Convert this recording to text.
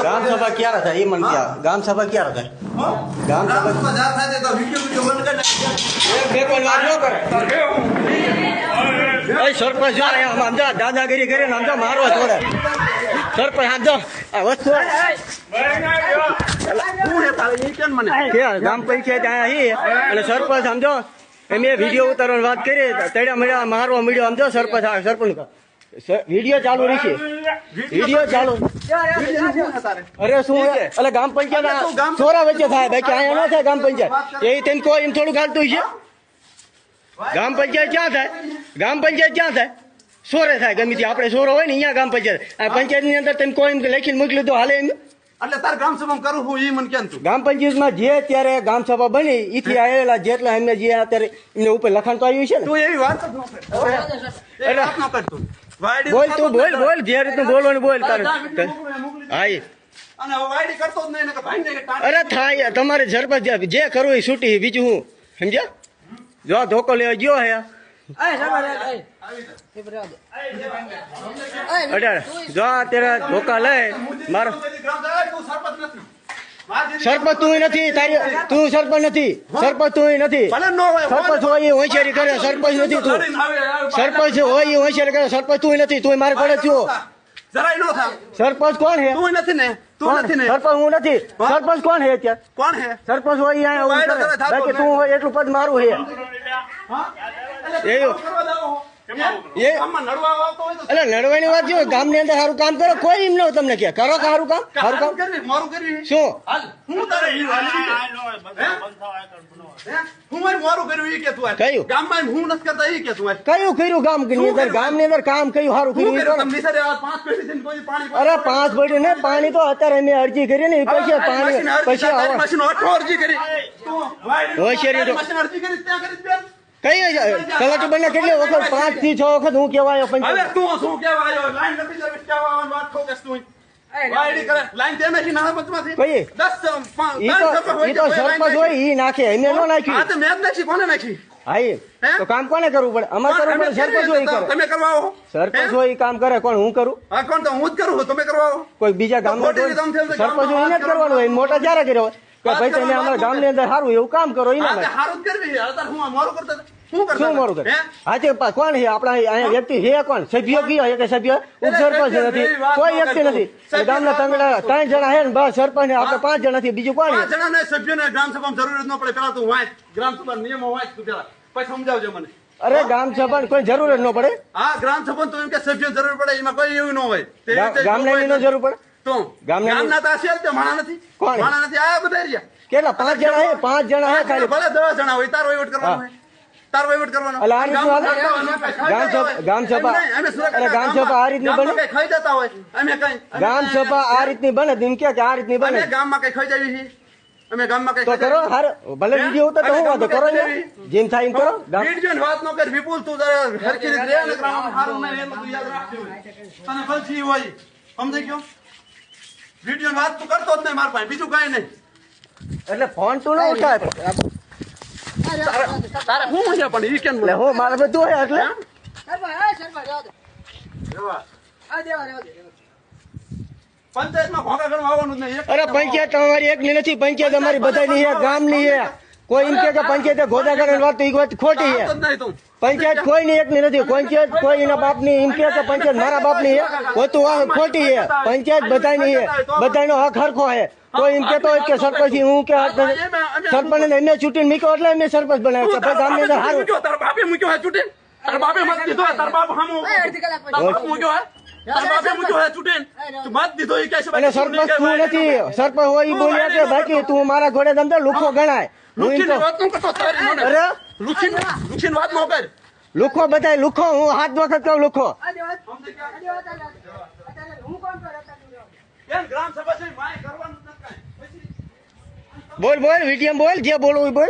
ગ્રામ સભા ક્યારે થાય? એ મને ત્યાં ગામ સભા ક્યારે થાય? ગામ સભા- ગામમાં થાય તો વીડિયો વીડિયો બંધ કરી બે કોઈ વાત ન કરે. એ સરપંચ જો અહીંયા આમ જો દાદાગીરી કરીને આમ જો મારવા છોડે સરપંચ આમ જો આ વસ્તુ શું હે તારે ઈ કેમ મને? કે ગ્રામ પંચાયત અહીંયા અને સરપંચ સમજો એમ એ વીડિયો ઉતારવાની વાત કરી તળ્યા મળ્યા મારવા મળ્યો સમજો સરપંચ સરપંચ વીડિયો ચાલુ રહેશે વીડિયો ચાલુ. અરે શું? એટલે ગ્રામ પંચાયત સોરા વચ્ચે થાય. બાકી અહીંયા ન થાય ગામ પંચાયત. એ કોઈ એમ થોડું ખાલતું છે ગ્રામ પંચાયત ક્યાં થાય? ગ્રામ પંચાયત ક્યાં થાય? સોરે થાય ગમે તે આપણે સોરો હોય ને અહીંયા ગામ પંચાયત. આ પંચાયતની અંદર તમે કોઈ એમ લખીને મોકલ્યું તો હાલે એમ? એટલે તાર ગ્રામ સભા કરું હું ઈ મને કેમ તું? ગ્રામ પંચાયતમાં જે ત્યારે ગ્રામ સભા બની ઈથી આવેલા જેટલા એમને જે અત્યારે એમને ઉપર લખાણ તો આવ્યું છે ને? તું એવી વાત જ ન કર. એટલે વાત ન કર તું. વાયડી બોલ તું બોલ બોલ જે રીતનું બોલવાનું બોલ તારે. મોકલી, મોકલી. હા ઈ. અને હવે વાયડી કરતો જ નહીં ને કે ભાઈ ને અરે થાય તમારે સરપંચ જે- જે કરવું એ છૂટી બીજું હું સમજ્યા? જો ધોકો લેવા ગયો હે. અઢાર જો. તેરા અત્યારે ધોકા લે મારો સરપંચ તું નથી તારી તું સરપંચ નથી સરપંચ તું નથી. સરપંચ હોય એ હોશિયારી કરે સરપંચ નથી તું. સરપંચ હોય એ હોશિયારી કરે સરપંચ તું નથી તું મારે પડે થયો. સરપંચ કોણ હે તું નથી ને સરપંચ હું નથી. સરપંચ કોણ હે અત્યારે? કોણ હે સરપંચ હોય અહીંયા બાકી તું હોય એટલું પદ મારું હે? એવું. એ એટલે લડવાની વાત જો ગામની અંદર સારું કામ કરો કોઈ એમ ન તમને કે કરો કે સારું કામ સારું કામ. કરવી મોરું કરવી? શું? હું તારે ઈ હાલી ગઈ. હે? હું? મારે કર્યું ઈ કે તું કયું? ગામમાં હું નથી કરતા ઈ કે તું કયું કર્યું ગામ? ની અંદર ગામની અંદર કામ કયું? સારું કર્યું? પાંચ પેઢી અરે પાંચ પડી ને પાણી તો અત્યારે મેં અરજી કરી ને પછી પાણી પછી અરજી કરી. હોશિયારી કઈ કલેક્ટર બંને કેટલી વખત? પાંચથી છ વખત હું કેવાયો પણ તું શું કેવાયો લાઈન નથી જવી કહેવા વાત ઠોકેસ તું. કઈ? દસ, પાંચ, ઈ ત્રણ તો સભા હોય ઈ કે તો કોઈ લાઈન સરપંચ હોય નાખી? ઈ નાખે. એમને ન નાખ્યું. તો મેં જ નાખી, કોને નાખી? હા ઈ. હે? તો કામ કોને કરવું પડે? અમારે કરવું પડે સરપંચ કરીએ હોય ઈ તો કરે. તમે કરવા આવો? સરપંચ હોય ઈ કામ કરે કોણ? હું કરું? કોણ? તો હું જ કરું. તમે કરવા કોઈ બીજા ગામ સરપંચ ગામમાં હોય એને જ વાત કરવાનું હોય. મોટા જ્યારે કર્યો હોય? કે ભાઈ તમે અમારા ગામની અંદર સારું એવું કામ કરો એના માટે. સારું કરવી હું મોરું કરતા શું હતા? મોરું કરે? હે? હા તે કોણ છે? આપણા અહીંયા વ્યક્તિ છે કોણ? સભ્ય કયો? છે સભ્ય ઉપસરપંચ નથી કોઈ વ્યક્તિ કરતો. નથી. ગામના તંગડા ત્રણ જણા છે ને બસ સરપંચ ને આપણે પાંચ જણા નથી બીજું કોણ પાંચ છે જણાને સભ્યોને ગ્રામસભામાં જરૂર જ ન પડે. પેલા તું વાંચ. ગ્રામસભા નિયમો વાંચ તું પેલા પછી સમજાવજો મને. અરે ગ્રામ સભા કોઈ જરૂર જ ન પડે. હા ગ્રામસભા તો એમ કે સભ્યો જરૂર પડે. એમાં કોઈ એવું ન હોય. ગામના ન જરૂર પડે? તો ગામના ગામના તો છે તે, માણા નથી. માણા નથી આ બધા રહ્યા. કેટલા પાંચ જણા છે પાંચ જણા છે ખાલી. ભલે દસ જણા હોય તારો વહીવટ કરવાનો હોય. વહીવટ કરવાનો. એટલે આ રીતનું ગામમાં હાલે? કરતા હોય, અમે કઈ ખાઈ ગામ સભા- એટલે ગામ આ રીતની બને? ખાઈ જતા હોય. અમે કઈ ગામ સભા આ રીતની બને? એમ કે આ રીતની બને. ગામમાં કઈ ખાઈ જાવી અમે ગામમાં કઈ તો કરો હાર ભલે? ઉતર તો હું વાંધો કરો જેમ થાય એમ કરો. વાત નો કર વિપુલ તું જરા હરખી રીતે રહે ને હારું નહીં એટલું તું યાદ રાખજો. તને ભલથી હોય. સમજી ગયો? વિડીયોની વાત તું કરતો જ નહીં મારા પાસે બીજું કઈ નહીં. એટલે ફોન તું ન ઉઠાય. તારે શું છે પણ ઈ કેમ એટલે હું મારે બધું હોય એટલે? પંચાયતમાં ભોગા કરવા આવવાનું જ નહીં. એક અરે પંચાયત અમારી એકની નથી પંચાયત અમારી બધાની છે ગામની છે. કોઈ એમ કે પંચાયતે ગોદા કરે વાત એ વાત ખોટી છે પંચાયત કોઈ ની એક એકની નથી પંચાયત કોઈ એના બાપની એમ કે પંચાયત મારા બાપની ની હોતું આ ખોટી છે પંચાયત બધાની છે બધાનો હક હરખો છે કોઈ એમ કેતો હોય કે સરપંચ હું કે. સરપંચ ને એમને છૂટી મૂક્યો એટલે એમને સરપંચ બનાવ્યો કે ભાઈ ગામની અંદર સારું તારા બાપે મૂક્યો હે છૂટી તારા બાપે મત હે, તારા બાપ હામું- તારા બાપ મૂક્યો હે? સરપંચ. તું નથી. સરપંચ હોય બોલ્યા બાકી તું મારા ઘોડે લુખો ગણાય. હું. એમ લુખીની કહું વાત ન કરતો, તારી મને. અરે? લુખીની- લુખીની વાત ન કર. લુખો બધાય લુખો હું હાથ વખત કઉ લુખો. બોલ બોલ વિડીયમ બોલ જે બોલવું બોલ.